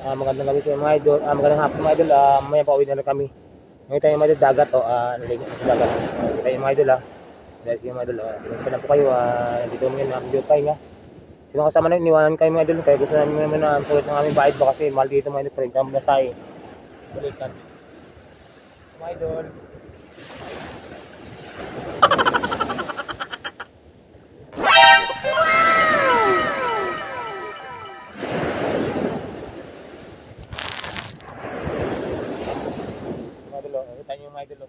Ah, magandang gabi sa mga idol. Ah, magandang hapon mga idol. Ah, mamaya pauwi na lang kami. Ngayon tayo mga idol, dagat oh. Ah, naligo sa dagat. Kita yung mga idol ah. Dahil sa mga idol, ah, isa lang po kayo. Ah, dito kami na video tayo nga. Sino kasama na iniwanan kayo mga idol. Kaya gusto namin naman na sulit ng aming bayad ba kasi mahal dito mga idol. Pero kami na sa Balikan. Mga idol. Perdão.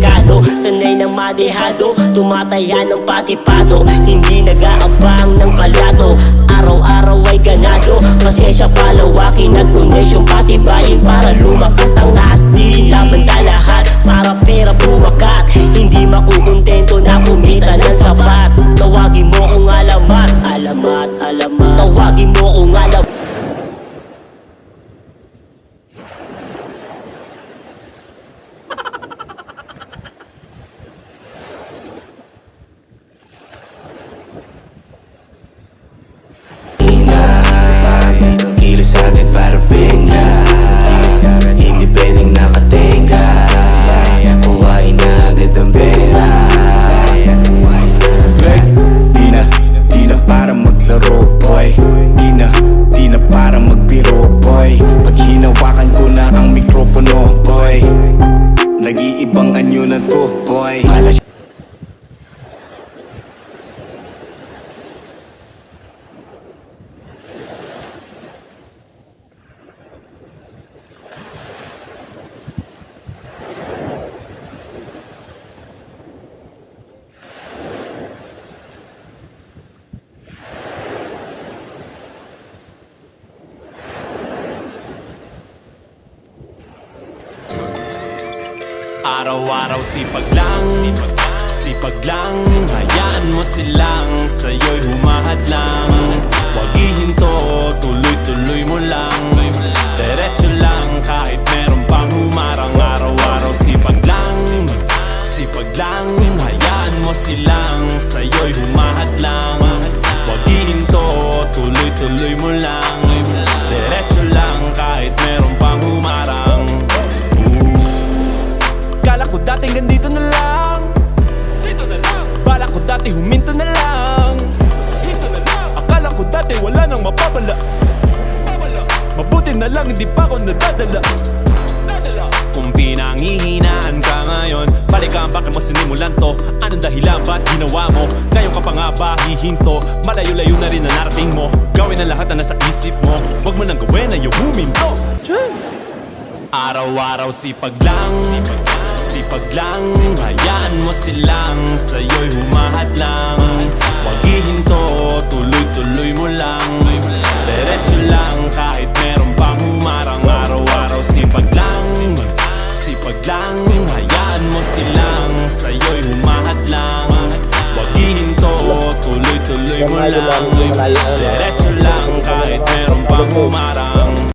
Delikado Sanay ng madehado Tumataya ng patipado Hindi nag-aabang ng palato. Araw-araw ay ganado Pasensya palawakin at donation Patibayin para lumakas ang asli Laban sa lahat. Para pera bumakat Hindi makukontento na kumita Araw-araw sipag lang Sipag lang. Hayaan mo silang Sa'yo'y humahad lang lang Bala ko dati huminto na lang. Akala ko dati wala nang mapapala. Mabuti na lang hindi pa ako nadadala. Kung pinangihinaan ka ngayon Balikan bakit mo sinimulan to? Anong dahilan ba't ginawa mo? Ngayon ka pa nga ba hihinto? Malayo-layo na rin na narating mo. Gawin ang lahat na nasa isip mo. Huwag mo nang gawin na yung huminto Araw-araw sipag lang Sipag lang Hayaan mo silang Sa'yo'y humahad lang. Huwag ihinto Tuloy-tuloy mo lang